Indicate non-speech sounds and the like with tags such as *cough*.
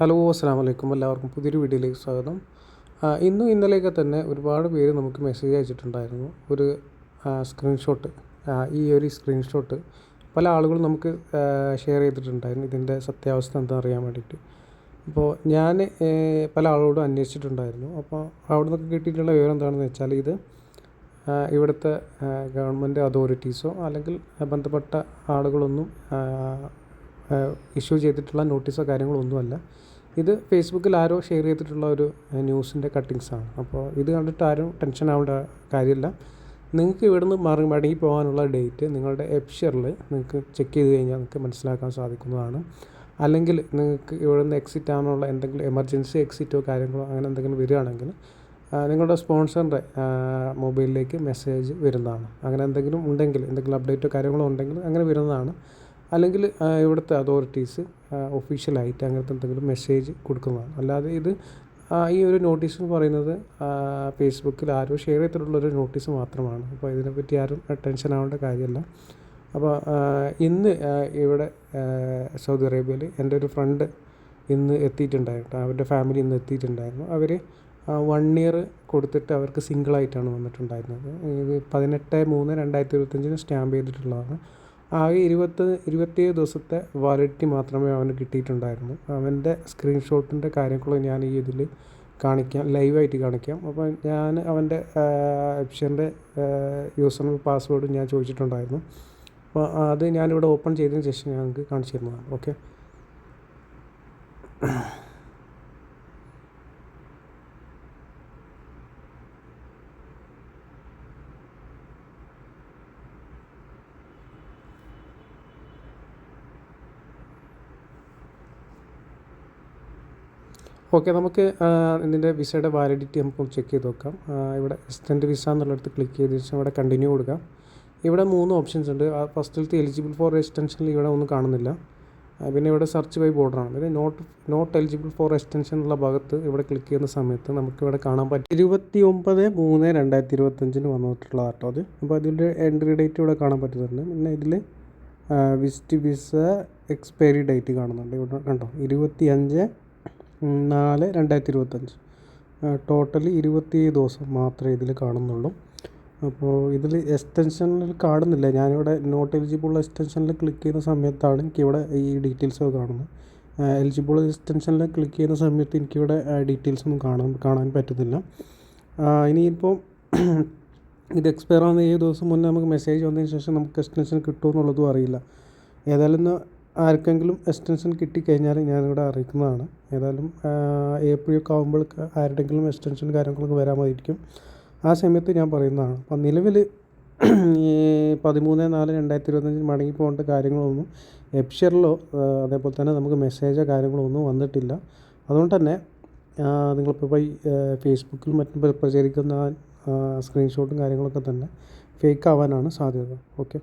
Hello അസ്സാം വലൈക്കും എല്ലാവർക്കും പുതിയൊരു വീഡിയോയിലേക്ക് സ്വാഗതം. ഇന്നും ഇന്നലെയൊക്കെ തന്നെ ഒരുപാട് പേര് നമുക്ക് മെസ്സേജ് അയച്ചിട്ടുണ്ടായിരുന്നു. ഒരു സ്ക്രീൻഷോട്ട് ഈ ഒരു സ്ക്രീൻഷോട്ട് പല ആളുകളും നമുക്ക് ഷെയർ ചെയ്തിട്ടുണ്ടായിരുന്നു. ഇതിന്റെ സത്യാവസ്ഥ എന്താ അറിയാൻ വേണ്ടിയിട്ട്. അപ്പോൾ ഞാൻ പല ആളുകളോടും അന്വേഷിച്ചിട്ടുണ്ടായിരുന്നു. അപ്പോൾ അവിടെ നിന്നൊക്കെ കിട്ടിയിട്ടുള്ള വിവരം എന്താണെന്ന് വെച്ചാൽ ഇത് ഇവിടുത്തെ ഗവൺമെന്റ് അതോറിറ്റീസോ അല്ലെങ്കിൽ ബന്ധപ്പെട്ട ആളുകളൊന്നും ഇഷ്യൂ ചെയ്തിട്ടുള്ള നോട്ടീസോ കാര്യങ്ങളോ ഒന്നുമല്ല. ഇത് ഫേസ്ബുക്കിൽ ആരോ ഷെയർ ചെയ്തിട്ടുള്ള ഒരു ന്യൂസിന്റെ കട്ടിങ്സാണ് അപ്പോൾ ഇത് കണ്ടിട്ട് ആരും ടെൻഷൻ ആവേണ്ട കാര്യമില്ല. നിങ്ങൾക്ക് ഇവിടുന്ന് മറി മടങ്ങി പോകാനുള്ള ഡേറ്റ് നിങ്ങളുടെ എപ്ഷറിൽ നിങ്ങൾക്ക് ചെക്ക് ചെയ്ത് കഴിഞ്ഞാൽ നിങ്ങൾക്ക് മനസ്സിലാക്കാൻ സാധിക്കുന്നതാണ്. അല്ലെങ്കിൽ നിങ്ങൾക്ക് ഇവിടുന്ന് എക്സിറ്റ് ആകാനുള്ള എന്തെങ്കിലും എമർജൻസി എക്സിറ്റോ കാര്യങ്ങളോ അങ്ങനെ എന്തെങ്കിലും വരികയാണെങ്കിൽ നിങ്ങളുടെ സ്പോൺസറിന്റെ മൊബൈലിലേക്ക് മെസ്സേജ് വരുന്നതാണ്. അങ്ങനെ എന്തെങ്കിലും ഉണ്ടെങ്കിൽ എന്തെങ്കിലും അപ്ഡേറ്റോ കാര്യങ്ങളോ ഉണ്ടെങ്കിൽ അങ്ങനെ വരുന്നതാണ്. അല്ലെങ്കിൽ ഇവിടുത്തെ അതോറിറ്റീസ് ഒഫീഷ്യലായിട്ട് അങ്ങനത്തെ എന്തെങ്കിലും മെസ്സേജ് കൊടുക്കുന്നതാണ്. അല്ലാതെ ഇത് ഈ ഒരു നോട്ടീസ് എന്ന് പറയുന്നത് ഫേസ്ബുക്കിൽ ആരോ ഷെയർ ചെയ്തിട്ടുള്ളൊരു നോട്ടീസ് മാത്രമാണ്. അപ്പോൾ ഇതിനെപ്പറ്റി ആരും ടെൻഷൻ ആവേണ്ട കാര്യമല്ല. അപ്പോൾ ഇന്ന് ഇവിടെ സൗദി അറേബ്യയിൽ എന്റെ ഒരു ഫ്രണ്ട് ഇന്ന് എത്തിയിട്ടുണ്ടായിരുന്നു. അവരുടെ ഫാമിലി ഇന്ന് എത്തിയിട്ടുണ്ടായിരുന്നു. അവർ വൺ ഇയർ കൊടുത്തിട്ട് അവർക്ക് സിംഗിളായിട്ടാണ് വന്നിട്ടുണ്ടായിരുന്നത്. ഇത് പതിനെട്ട് മൂന്ന് രണ്ടായിരത്തി ഇരുപത്തഞ്ചിന് സ്റ്റാമ്പ് ചെയ്തിട്ടുള്ളതാണ്. ആകെ ഇരുപത്തി ഇരുപത്തിയേഴ് ദിവസത്തെ വാലിഡിറ്റി മാത്രമേ അവന് കിട്ടിയിട്ടുണ്ടായിരുന്നു. അവന്റെ സ്ക്രീൻഷോട്ടിന്റെ കാര്യങ്ങളും ഞാൻ ഈ ഇതിൽ കാണിക്കാം ലൈവായിട്ട് കാണിക്കാം. അപ്പോൾ ഞാൻ അവന്റെ എപ്ഷന്റെ യൂസർ പാസ്വേഡും ഞാൻ ചോദിച്ചിട്ടുണ്ടായിരുന്നു. അപ്പോൾ അത് ഞാനിവിടെ ഓപ്പൺ ചെയ്തതിന് ശേഷം ഞങ്ങൾക്ക് കാണിച്ചു തരുന്നതാണ്. ഓക്കെ ഓക്കെ നമുക്ക് ഇതിന്റെ വിസയുടെ വാലിഡിറ്റി നമുക്ക് ചെക്ക് ചെയ്ത് നോക്കാം. ഇവിടെ എക്സ്റ്റൻഡ് വിസ എന്നുള്ളിടത്ത് ക്ലിക്ക് ചെയ്ത ശേഷം ഇവിടെ കണ്ടിന്യൂ കൊടുക്കാം. ഇവിടെ മൂന്ന് ഓപ്ഷൻസ് ഉണ്ട്. ഫസ്റ്റിലത്തെ എലിജിബിൾ ഫോർ എക്സ്റ്റൻഷനിൽ ഇവിടെ ഒന്നും കാണുന്നില്ല. പിന്നെ ഇവിടെ സെർച്ച് ബൈ ബോർഡർ ആണ്. പിന്നെ not not eligible for extension എന്നുള്ള ഭാഗത്ത് ഇവിടെ ക്ലിക്ക് ചെയ്യുന്ന സമയത്ത് നമുക്ക് ഇവിടെ കാണാൻ പറ്റും. ഇരുപത്തി ഒമ്പത് മൂന്ന് രണ്ടായിരത്തി ഇരുപത്തഞ്ചിന് വന്നിട്ടുള്ള കേട്ടോ അത്. അപ്പോൾ അതിന്റെ എൻട്രി ഡേറ്റ് ഇവിടെ കാണാൻ പറ്റുന്നുണ്ട്. പിന്നെ ഇതിൽ വിസിറ്റ് വിസ എക്സ്പയറി ഡേറ്റ് കാണുന്നുണ്ട്. ഇവിടെ കണ്ടോ? ഇരുപത്തി അഞ്ച് നാല് രണ്ടായിരത്തി ഇരുപത്തഞ്ച് ടോട്ടലി ഇരുപത്തി ദിവസം മാത്രമേ ഇതിൽ കാണുന്നുള്ളൂ. അപ്പോൾ ഇതിൽ എക്സ്റ്റൻഷനിൽ കാണുന്നില്ല. ഞാനിവിടെ നോട്ട് എലിജിബിൾ എക്സ്റ്റൻഷനിൽ ക്ലിക്ക് ചെയ്യുന്ന സമയത്താണ് എനിക്കിവിടെ ഈ ഡീറ്റെയിൽസ് കാണുന്നത്. എലിജിബിൾ എക്സ്റ്റൻഷനിൽ ക്ലിക്ക് ചെയ്യുന്ന സമയത്ത് എനിക്കിവിടെ ഡീറ്റെയിൽസ് ഒന്നും കാണാൻ കാണാൻ പറ്റുന്നില്ല. ഇനിയിപ്പോൾ *clears throat* ഇത് എക്സ്പയർ ആവുന്ന ഏഴ് ദിവസം മുന്നേ നമുക്ക് മെസ്സേജ് വന്നതിന് ശേഷം നമുക്ക് എക്സ്റ്റൻഷൻ കിട്ടുമോ എന്നുള്ളതും അറിയില്ല. ഏതായാലും ഇന്ന് ആർക്കെങ്കിലും എക്സ്റ്റൻഷൻ കിട്ടിക്കഴിഞ്ഞാൽ ഞാനിവിടെ അറിയിക്കുന്നതാണ്. ഏതായാലും ഏപ്രിൽ ഒക്കെ ആകുമ്പോഴേക്ക് ആരുടെങ്കിലും എക്സ്റ്റൻഷൻ കാര്യങ്ങളൊക്കെ വരാമായിരിക്കും. ആ സമയത്ത് ഞാൻ പറയുന്നതാണ്. അപ്പം നിലവിൽ ഈ പതിമൂന്ന് നാല് രണ്ടായിരത്തി ഇരുപത്തഞ്ചിന് മടങ്ങി പോകേണ്ട കാര്യങ്ങളൊന്നും എപ്ഷറിലോ അതേപോലെ തന്നെ നമുക്ക് മെസ്സേജോ കാര്യങ്ങളോ ഒന്നും വന്നിട്ടില്ല. അതുകൊണ്ട് തന്നെ നിങ്ങളിപ്പോൾ ഈ ഫേസ്ബുക്കിൽ മറ്റും പ്രചരിക്കുന്ന സ്ക്രീൻഷോട്ടും കാര്യങ്ങളൊക്കെ തന്നെ ഫേക്ക് ആവാനാണ് സാധ്യത. ഓക്കെ